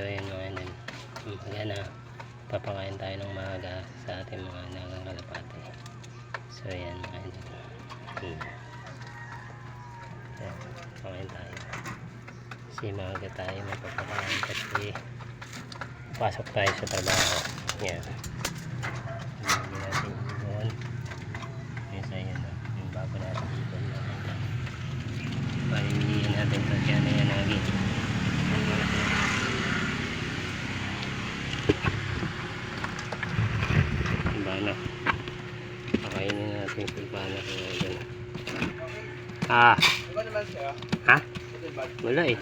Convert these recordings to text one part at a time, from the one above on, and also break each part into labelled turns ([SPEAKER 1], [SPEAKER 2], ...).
[SPEAKER 1] So yun mga idol. Umaga na. Papakain tayo ng maaga sa ating mga nagang kalapate. So yan mga idol. Hmm. Yan. Pakain tayo. Kasi maaga tayo mapapakain kasi pasok tayo sa trabaho. Yan. Lagyan natin ibon. Yan sa yan. oh. Yung bago natin ibon mga idol. Pahingihan natin sa kaya na yan lagi. Bana. Pakainin natin si Bana kaya yan. Ah, ha? Wala eh.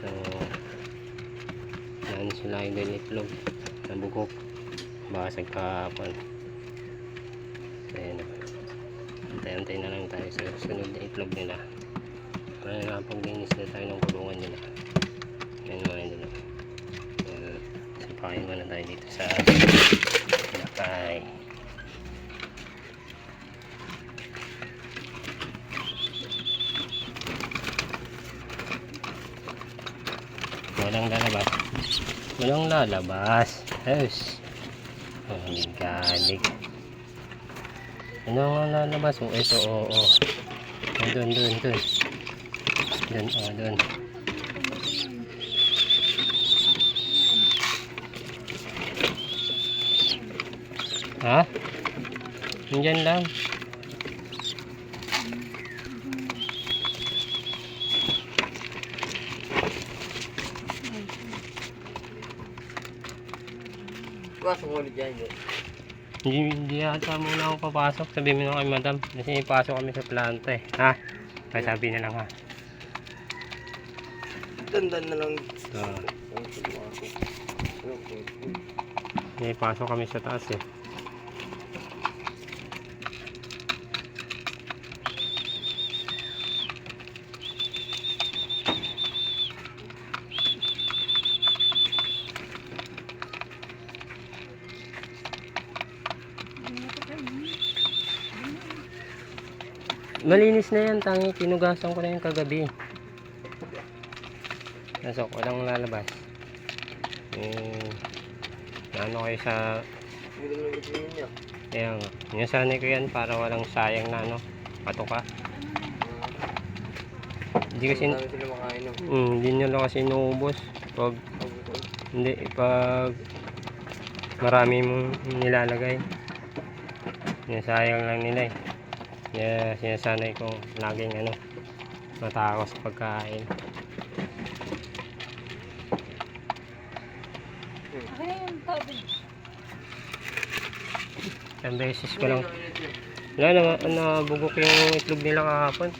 [SPEAKER 1] So, yan sila yung itlog. Nabugok. Basag kahapon. Na. Antay-antay na lang tayo sa sunod na itlog nila. Para nakapaglinis na tayo ng kulungan nila. Ayan mga. Ayan. So, pakain muna tayo dito sa lakay. Walang lalabas. Walang lalabas. Yes. Oh, galing. Ano nga lalabas? Oh, ito. Oh, oh. Dun, dun, dun. Dun, oh, dun. Ha? Nandyan lang.
[SPEAKER 2] Pasok ulit dyan. yun.
[SPEAKER 1] Hindi, hindi ata muna ako papasok. Sabi mo na kay madam. Kasi ipasok kami sa planta eh. Ha? Kaya sabi na lang ha.
[SPEAKER 2] Dandan na lang.
[SPEAKER 1] So.
[SPEAKER 2] Okay.
[SPEAKER 1] may pasok kami sa taas eh. Malinis na yan, tangi. Tinugasan ko na yung kagabi. Nasok, walang lalabas. Eh, ano kayo sa kaya nga. Inasanay ko yan para walang sayang na ano, patuka. Hindi kasi, mm, hindi nyo lang kasi inuubos. Pag, hindi, pag marami mong nilalagay. Sinasayang lang nila eh. Kaya sinasanay ko laging ano, matakos sa pagkain. Isang beses ko lang. Wala na, nabugok yung itlog nila kahapon.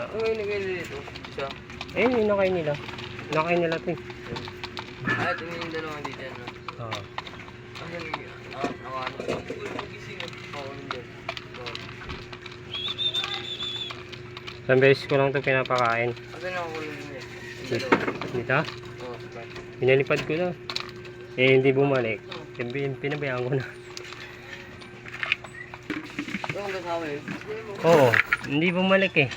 [SPEAKER 2] Ang inigay nila dito. Isa.
[SPEAKER 1] Eh, yung nakain nila. Nakain nila ito eh.
[SPEAKER 2] Ah, ito yung dalawa dito. Ano?
[SPEAKER 1] Oo.
[SPEAKER 2] Ang yung ah, nakano. Oo, hindi. Oo.
[SPEAKER 1] Isang beses ko lang ito pinapakain.
[SPEAKER 2] Ito na ako
[SPEAKER 1] Dito?
[SPEAKER 2] Oo.
[SPEAKER 1] Pinalipad ko na. Eh, hindi bumalik. Pin- Pinabayaan ko na. Oo, hindi bumalik eh.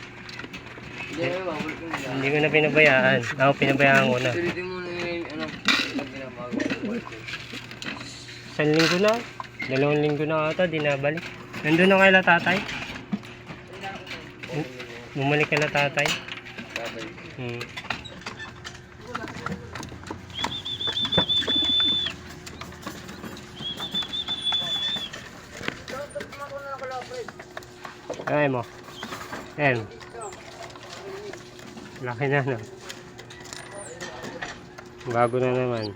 [SPEAKER 2] Hindi
[SPEAKER 1] ko na pinabayaan. Ako, pinabayaan ko na.
[SPEAKER 2] Ano.
[SPEAKER 1] Isang linggo na. Dalawang linggo na ata, di nabalik. Nandun na kaila tatay. Bumalik ka na tatay.
[SPEAKER 2] Tatay.
[SPEAKER 1] Hmm. Ay mo. Ayan. Laki na no. Bago na naman.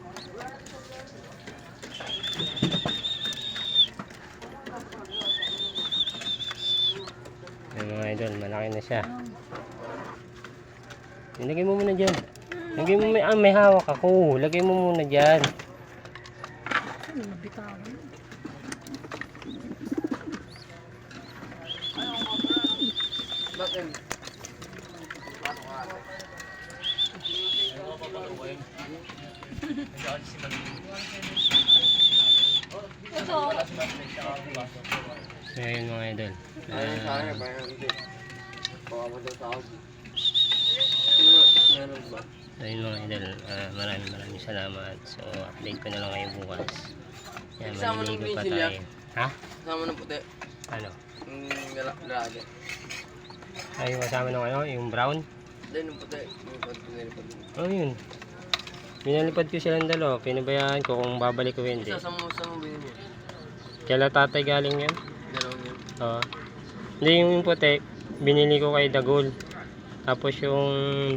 [SPEAKER 1] Idol, malaki na siya. Ilagay mo muna dyan. Lagay mo may, ah, may hawak ako. Lagay mo muna dyan. So, ayun mga idol.
[SPEAKER 2] Ano sa
[SPEAKER 1] Ah,
[SPEAKER 2] akin? Parang hindi. Oo. Baka daw tawag. Sino meron ba?
[SPEAKER 1] So yun mga idol, ah, maraming maraming salamat. So update ko na lang kayo bukas. Yan, maliligo pa tayo. Ha?
[SPEAKER 2] Kasama ng puti.
[SPEAKER 1] Ano?
[SPEAKER 2] Yung lagi.
[SPEAKER 1] Ay, yung kasama ng ano, yung brown?
[SPEAKER 2] Hindi, yung puti. Yung puti, pinilipad mo.
[SPEAKER 1] Oh, yun. Pinalipad ko silang dalawa. Pinabayaan ko kung babalik ko hindi.
[SPEAKER 2] Isa sa mo, sa mo binili.
[SPEAKER 1] Kaya tatay galing yan.
[SPEAKER 2] Dalawang yun.
[SPEAKER 1] Oo. Hindi yung, yung puti, binili ko kay Dagol. Tapos yung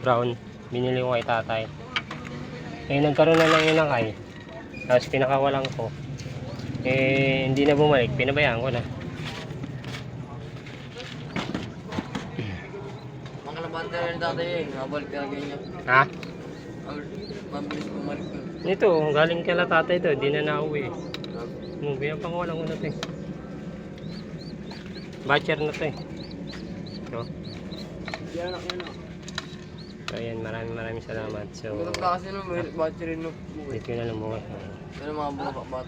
[SPEAKER 1] brown, binili ko kay tatay. Eh, nagkaroon na lang yun ng ay. Tapos pinakawalan ko. Eh, hindi na bumalik. Pinabayaan ko na.
[SPEAKER 2] Ang kalabante rin dati eh. Nabalik niya.
[SPEAKER 1] Ha?
[SPEAKER 2] Ang mabilis bumalik yun.
[SPEAKER 1] Ito, galing kala tatay to. Di na nauwi. Mo, pinapangawalan ko na to eh. Batcher na to eh. No?
[SPEAKER 2] Yan anak yun.
[SPEAKER 1] So, ayan, maraming maraming salamat. So,
[SPEAKER 2] Gutom na kasi nung battery no.
[SPEAKER 1] dito ko na bukas.
[SPEAKER 2] Pero mga bata